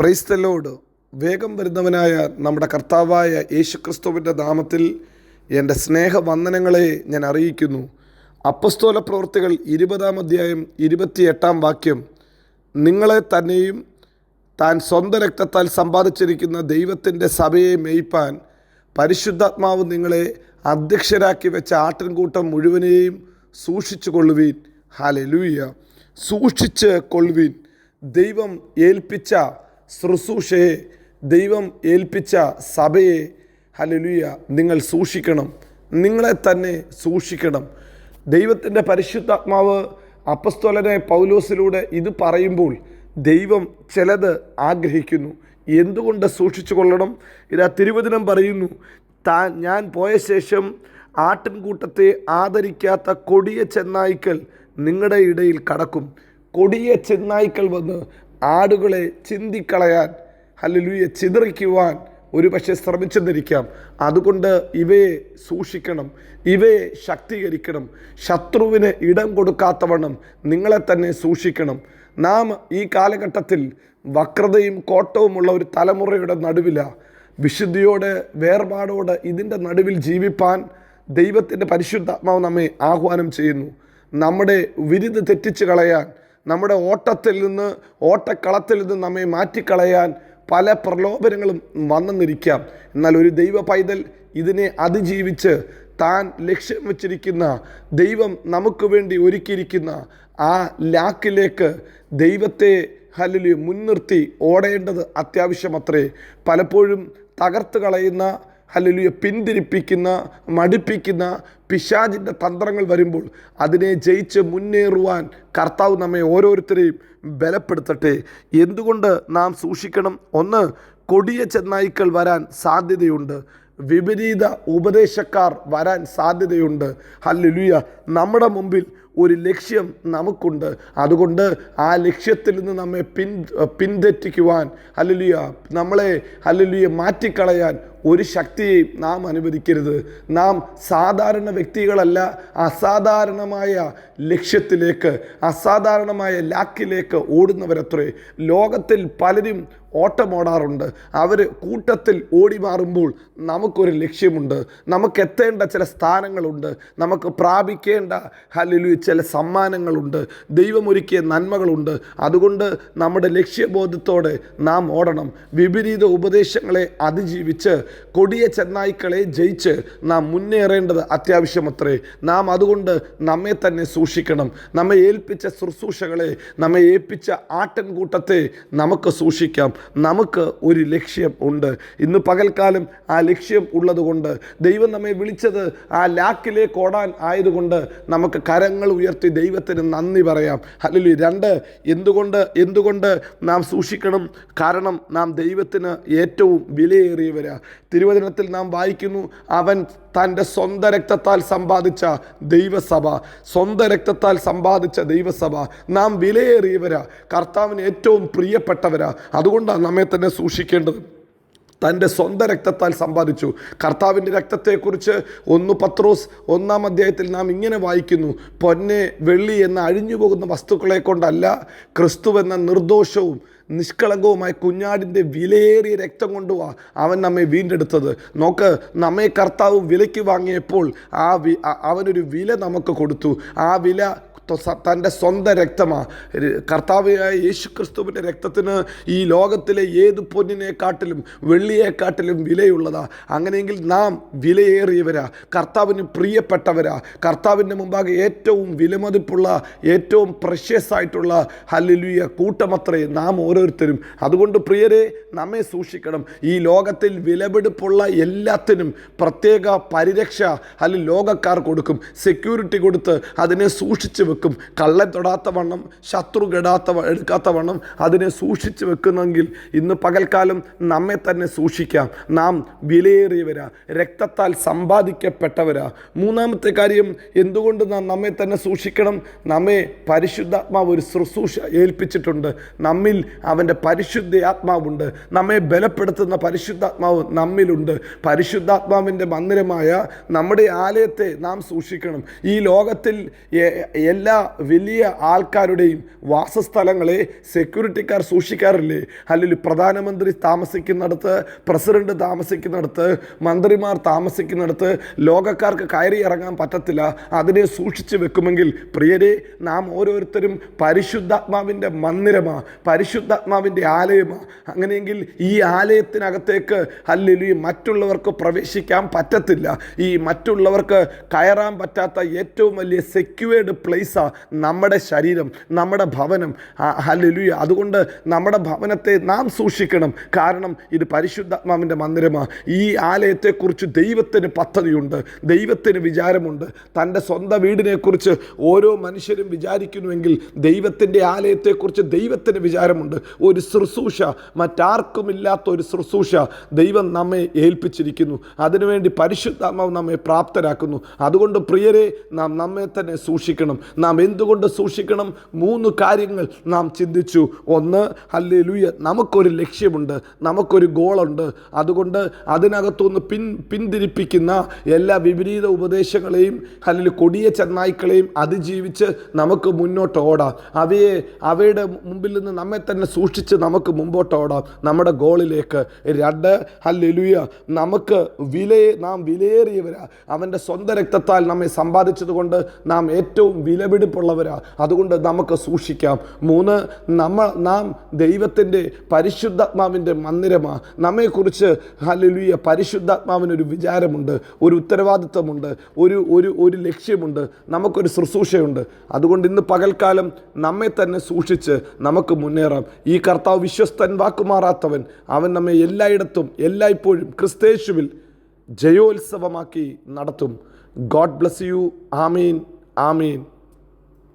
Praise the Lord വേഗം വരുന്നവനായ നമ്മുടെ കർത്താവായ യേശുക്രിസ്തുവിന്റെ നാമത്തിൽ എന്റെ സ്നേഹവന്ദനങ്ങളെ ഞാൻ അറിയിക്കുന്നു. അപ്പസ്തോല പ്രവൃത്തികൾ ഇരുപതാം അധ്യായം ഇരുപത്തിയെട്ടാം വാക്യം. നിങ്ങളെ തന്നെയും താൻ സ്വന്തം രക്തത്താൽ സമ്പാദിച്ചിരിക്കുന്ന ദൈവത്തിന്റെ സഭയെ മേയ്പ്പാൻ പരിശുദ്ധാത്മാവ് നിങ്ങളെ അധ്യക്ഷരാക്കി വെച്ച ആട്ടിൻകൂട്ടം മുഴുവനെയും സൂക്ഷിച്ചു കൊള്ളുവീൻ ലൂയ്യ സൂക്ഷിച്ച് കൊള്ളുവീൻ. ദൈവം ഏൽപ്പിച്ച ശുശ്രൂഷയെ ദൈവം ഏൽപ്പിച്ച സഭയെ ഹലലുയ നിങ്ങൾ സൂക്ഷിക്കണം. നിങ്ങളെ തന്നെ സൂക്ഷിക്കണം. ദൈവത്തിന്റെ പരിശുദ്ധാത്മാവ് അപ്പസ്തോലനെ പൗലോസിലൂടെ ഇത് പറയുമ്പോൾ ദൈവം ചിലത് ആഗ്രഹിക്കുന്നു. എന്തുകൊണ്ട് സൂക്ഷിച്ചു കൊള്ളണം? ഇതാ തിരുവചനം പറയുന്നു താൻ ഞാൻ പോയ ശേഷം ആട്ടിൻകൂട്ടത്തെ ആദരിക്കാത്ത കൊടിയ ചെന്നായ്ക്കൾ നിങ്ങളുടെ ഇടയിൽ കടക്കും. കൊടിയ ചെന്നായ്ക്കൾ വന്ന് ആടുകളെ ചിന്തിക്കളയാൻ ഹല്ലേലൂയ ചിതറിക്കുവാൻ ഒരു പക്ഷേ ശ്രമിച്ചെന്നിരിക്കാം. അതുകൊണ്ട് ഇവയെ സൂക്ഷിക്കണം ഇവയെ ശക്തീകരിക്കണം. ശത്രുവിന് ഇടം കൊടുക്കാത്തവണ്ണം നിങ്ങളെ തന്നെ സൂക്ഷിക്കണം. നാം ഈ കാലഘട്ടത്തിൽ വക്രതയും കോട്ടവുമുള്ള ഒരു തലമുറയുടെ നടുവില വിശുദ്ധിയോടെ വേർപാടോടെ ഇതിന്റെ നടുവിൽ ജീവിപ്പാൻ ദൈവത്തിന്റെ പരിശുദ്ധാത്മാവ് നമ്മെ ആഹ്വാനം ചെയ്യുന്നു. നമ്മുടെ വിരുദ് തെറ്റിച്ച് കളയാൻ നമ്മുടെ ഓട്ടത്തിൽ നിന്ന് ഓട്ടക്കളത്തിൽ നിന്ന് നമ്മെ മാറ്റിക്കളയാൻ പല പ്രലോഭനങ്ങളും വന്നെന്നിരിക്കാം എന്നാൽ ഒരു ദൈവ പൈതൽ ഇതിനെ അതിജീവിച്ച് താൻ ലക്ഷ്യം വച്ചിരിക്കുന്ന ദൈവം നമുക്ക് വേണ്ടി ഒരുക്കിയിരിക്കുന്ന ആ ലാക്കിലേക്ക് ദൈവത്തെ ഹല്ലേലൂയ മുൻനിർത്തി ഓടേണ്ടത് അത്യാവശ്യമത്രേ. പലപ്പോഴും തകർത്ത് കളയുന്ന ഹല്ലേലൂയ പിന്തിരിപ്പിക്കുന്ന മടുപ്പിക്കുന്ന പിശാചിന്റെ തന്ത്രങ്ങൾ വരുമ്പോൾ അതിനെ ജയിച്ച് മുന്നേറുവാൻ കർത്താവ് നമ്മെ ഓരോരുത്തരെയും ബലപ്പെടുത്തട്ടെ. എന്തുകൊണ്ട് നാം സൂക്ഷിക്കണം? ഒന്ന് കൊടിയ ചെന്നായ്ക്കൾ വരാൻ സാധ്യതയുണ്ട്. വിപരീത ഉപദേശക്കാർ വരാൻ സാധ്യതയുണ്ട്. ഹല്ലുലുയ നമ്മുടെ മുമ്പിൽ ഒരു ലക്ഷ്യം നമുക്കുണ്ട്. അതുകൊണ്ട് ആ ലക്ഷ്യത്തിൽ നിന്ന് നമ്മെ പിൻ പിന്തെറ്റിക്കുവാൻ ഹല്ലുലിയ നമ്മളെ ഹല്ലുലിയ മാറ്റിക്കളയാൻ ഒരു ശക്തിയെയും നാം അനുവദിക്കരുത്. നാം സാധാരണ വ്യക്തികളല്ല അസാധാരണമായ ലക്ഷ്യത്തിലേക്ക് അസാധാരണമായ ലാക്കിലേക്ക് ഓടുന്നവരത്രേ. ലോകത്തിൽ പലരും ഓട്ടമോടാറുണ്ട്. അവർ കൂട്ടത്തിൽ ഓടി മാറുമ്പോൾ നമുക്കൊരു ലക്ഷ്യമുണ്ട്. നമുക്ക് എത്തേണ്ട ചില സ്ഥാനങ്ങളുണ്ട്. നമുക്ക് പ്രാപിക്കേണ്ട ഹലിലു ചില സമ്മാനങ്ങളുണ്ട്. ദൈവമൊരുക്കിയ നന്മകളുണ്ട്. അതുകൊണ്ട് നമ്മുടെ ലക്ഷ്യബോധത്തോടെ നാം ഓടണം. വിപരീത ഉപദേശങ്ങളെ അതിജീവിച്ച് കൊടിയ ചെന്നായ്ക്കളെ ജയിച്ച് നാം മുന്നേറേണ്ടത് അത്യാവശ്യമത്രേ. നാം അതുകൊണ്ട് നമ്മെ തന്നെ സൂക്ഷിക്കണം. നമ്മെ ഏൽപ്പിച്ച ശുശ്രൂഷകളെ നമ്മെ ഏൽപ്പിച്ച ആട്ടൻകൂട്ടത്തെ നമുക്ക് സൂക്ഷിക്കാം. നമുക്ക് ഒരു ലക്ഷ്യം ഉണ്ട്. ഇന്ന് പകൽക്കാലം ആ ലക്ഷ്യം ഉള്ളതുകൊണ്ട് ദൈവം നമ്മെ വിളിച്ചത് ആ ലാക്കിലേക്ക് ഓടാൻ ആയതുകൊണ്ട് നമുക്ക് കരങ്ങൾ ഉയർത്തി ദൈവത്തിന് നന്ദി പറയാം. അല്ലെങ്കിൽ രണ്ട് എന്തുകൊണ്ട് എന്തുകൊണ്ട് നാം സൂക്ഷിക്കണം? കാരണം നാം ദൈവത്തിന് ഏറ്റവും വിലയേറിയവരാ. തിരുവചനത്തിൽ നാം വായിക്കുന്നു അവൻ തന്റെ സ്വന്തം രക്തത്താൽ സമ്പാദിച്ച ദൈവസഭ സ്വന്തം രക്തത്താൽ സമ്പാദിച്ച ദൈവസഭ. നാം വിലയേറിയവരാ കർത്താവിന് ഏറ്റവും പ്രിയപ്പെട്ടവരാ. അതുകൊണ്ടാണ് നമ്മെ തന്നെ സൂക്ഷിക്കേണ്ടത്. തന്റെ സ്വന്തം രക്തത്താൽ സമ്പാദിച്ചു. കർത്താവിന്റെ രക്തത്തെക്കുറിച്ച് ഒന്ന് പത്രോസ് ഒന്നാം അധ്യായത്തിൽ നാം ഇങ്ങനെ വായിക്കുന്നു. പൊന്നെ വെള്ളി എന്ന അഴിഞ്ഞു പോകുന്ന വസ്തുക്കളെ കൊണ്ടല്ല ക്രിസ്തു എന്ന നിർദോഷവും നിഷ്കളങ്കവുമായ കുഞ്ഞാടിന്റെ വിലയേറിയ രക്തം കൊണ്ടുവാ അവൻ നമ്മെ വീണ്ടെടുത്തത്. നോക്ക് നമ്മെ കർത്താവ് വിലയ്ക്ക് വാങ്ങിയപ്പോൾ ആ വി അവനൊരു വില നമുക്ക് കൊടുത്തു. ആ വില തന്റെ സ്വന്തം രക്തമാണ് കർത്താവായ യേശു ക്രിസ്തുവിന്റെ രക്തത്തിന് ഈ ലോകത്തിലെ ഏത് പൊന്നിനെക്കാട്ടിലും വെള്ളിയെക്കാട്ടിലും വിലയുള്ളതാ. അങ്ങനെയെങ്കിൽ നാം വിലയേറിയവരാ. കർത്താവിന് പ്രിയപ്പെട്ടവരാ. കർത്താവിന്റെ മുമ്പാകെ ഏറ്റവും വിലമതിപ്പുള്ള ഏറ്റവും പ്രഷ്യസ് ആയിട്ടുള്ള ഹല്ലുയ കൂട്ടമത്രേ നാം ഓരോരുത്തരും. അതുകൊണ്ട് പ്രിയരെ നമ്മെ സൂക്ഷിക്കണം. ഈ ലോകത്തിൽ വിലപിടിപ്പുള്ള എല്ലാത്തിനും പ്രത്യേക പരിരക്ഷ അല്ലെങ്കിൽ ലോകക്കാർ കൊടുക്കും. സെക്യൂരിറ്റി കൊടുത്ത് അതിനെ സൂക്ഷിച്ച് വെക്കും. കള്ളൻ തൊടാത്ത വണ്ണം ശത്രു കെടാത്ത എടുക്കാത്ത വണ്ണം അതിനെ സൂക്ഷിച്ച് വെക്കുന്നെങ്കിൽ ഇന്ന് പകൽക്കാലം നമ്മെ തന്നെ സൂക്ഷിക്കാം. നാം വിലയേറിയവരാ രക്തത്താൽ സമ്പാദിക്കപ്പെട്ടവരാ. മൂന്നാമത്തെ കാര്യം എന്തുകൊണ്ട് നാം നമ്മെ തന്നെ സൂക്ഷിക്കണം? നമ്മെ പരിശുദ്ധാത്മാവ് ഒരു ശുശ്രൂഷ ഏൽപ്പിച്ചിട്ടുണ്ട്. നമ്മിൽ അവന്റെ പരിശുദ്ധ ആത്മാവുണ്ട് നമ്മെ ബലപ്പെടുത്തുന്ന പരിശുദ്ധാത്മാവ് നമ്മിലുണ്ട്. പരിശുദ്ധാത്മാവിന്റെ മന്ദിരമായ നമ്മുടെ ആലയത്തെ നാം സൂക്ഷിക്കണം. ഈ ലോകത്തിൽ എല്ലാ വലിയ ആൾക്കാരുടെയും വാസസ്ഥലങ്ങളെ സെക്യൂരിറ്റിക്കാർ സൂക്ഷിക്കാറില്ലേ? അല്ലെങ്കിൽ പ്രധാനമന്ത്രി താമസിക്കുന്നിടത്ത് പ്രസിഡന്റ് താമസിക്കുന്നിടത്ത് മന്ത്രിമാർ താമസിക്കുന്നിടത്ത് ലോകക്കാർക്ക് കയറി ഇറങ്ങാൻ പറ്റത്തില്ല. അതിനെ സൂക്ഷിച്ചു വെക്കുമെങ്കിൽ പ്രിയരെ നാം ഓരോരുത്തരും പരിശുദ്ധാത്മാവിന്റെ മന്ദിരമാ പരിശുദ്ധാത്മാവിന്റെ ആലയമാ. അങ്ങനെയെങ്കിൽ ഈ ആലയത്തിനകത്തേക്ക് അല്ലെങ്കിൽ മറ്റുള്ളവർക്ക് പ്രവേശിക്കാൻ പറ്റത്തില്ല. ഈ മറ്റുള്ളവർക്ക് കയറാൻ പറ്റാത്ത ഏറ്റവും വലിയ സെക്യൂർഡ് പ്ലേസാ നമ്മുടെ ശരീരം നമ്മുടെ ഭവനം. ഹല്ലുയ അതുകൊണ്ട് നമ്മുടെ ഭവനത്തെ നാം സൂക്ഷിക്കണം. കാരണം ഇത് പരിശുദ്ധാത്മാവിന്റെ മന്ദിരമാണ് ഈ ആലയത്തെക്കുറിച്ച് ദൈവത്തിന് പദ്ധതിയുണ്ട്. ദൈവത്തിന് വിചാരമുണ്ട്. തന്റെ സ്വന്തം വീടിനെക്കുറിച്ച് ഓരോ മനുഷ്യരും വിചാരിക്കുന്നുവെങ്കിൽ ദൈവത്തിന്റെ ആലയത്തെക്കുറിച്ച് ദൈവത്തിന് വിചാരമുണ്ട്. ഒരു ശുശ്രൂഷ. മറ്റാർക്കുമില്ലാത്ത ഒരു ശുശ്രൂഷ ദൈവം നമ്മെ ഏൽപ്പിച്ചിരിക്കുന്നു. അതിനുവേണ്ടി പരിശുദ്ധാത്മാവ് നമ്മെ പ്രാപ്തരാക്കുന്നു. അതുകൊണ്ട് പ്രിയരെ നാം നമ്മെ തന്നെ സൂക്ഷിക്കണം. നാം എന്തുകൊണ്ട് സൂക്ഷിക്കണം? മൂന്ന് കാര്യങ്ങൾ നാം ചിന്തിച്ചു. ഒന്ന് അല്ലേ ലൂയ നമുക്കൊരു ലക്ഷ്യമുണ്ട് നമുക്കൊരു ഗോളുണ്ട്. അതുകൊണ്ട് അതിനകത്തുനിന്ന് പിൻ പിന്തിരിപ്പിക്കുന്ന എല്ലാ വിപരീത ഉപദേശങ്ങളെയും അല്ലെങ്കിൽ കൊടിയ ചെന്നായ്ക്കളെയും അതിജീവിച്ച് നമുക്ക് മുന്നോട്ട് ഓടാം. അവയെ അവയുടെ മുമ്പിൽ നിന്ന് നമ്മെ തന്നെ സൂക്ഷിച്ച് നമുക്ക് മുമ്പോട്ട് ഓടാം. നമ്മുടെ ഗോളിലേക്ക്. രണ്ട് അല്ലെലുയ നമുക്ക് വിലയെ നാം വിലയേറിയവരാ. അവന്റെ സ്വന്തം രക്തത്താൽ നമ്മെ സമ്പാദിച്ചതുകൊണ്ട് നാം ഏറ്റവും വിലപിടിപ്പുള്ളവരാ അതുകൊണ്ട് നമുക്ക് സൂക്ഷിക്കാം. മൂന്ന് നമ്മൾ നാം ദൈവത്തിന്റെ പരിശുദ്ധാത്മാവിന്റെ മന്ദിരമാണ് നമ്മെക്കുറിച്ച് ഹലലുയ പരിശുദ്ധാത്മാവിനൊരു വിചാരമുണ്ട് ഒരു ഉത്തരവാദിത്വമുണ്ട് ഒരു ഒരു ഒരു ലക്ഷ്യമുണ്ട് നമുക്കൊരു ശുശ്രൂഷയുണ്ട്. അതുകൊണ്ട് ഇന്ന് പകൽക്കാലം നമ്മെ തന്നെ സൂക്ഷിച്ച് നമുക്ക് മുന്നേറാം. ഈ കർത്താവ് വിശ്വസ്തൻ വാക്കുമാറാത്തവൻ അവൻ നമ്മെ എല്ലായിടത്തും എല്ലായ്പ്പോഴും ക്രിസ്തേശുവിൽ ജയോത്സവമാക്കി നടത്തും. God bless you. Amin. Amin.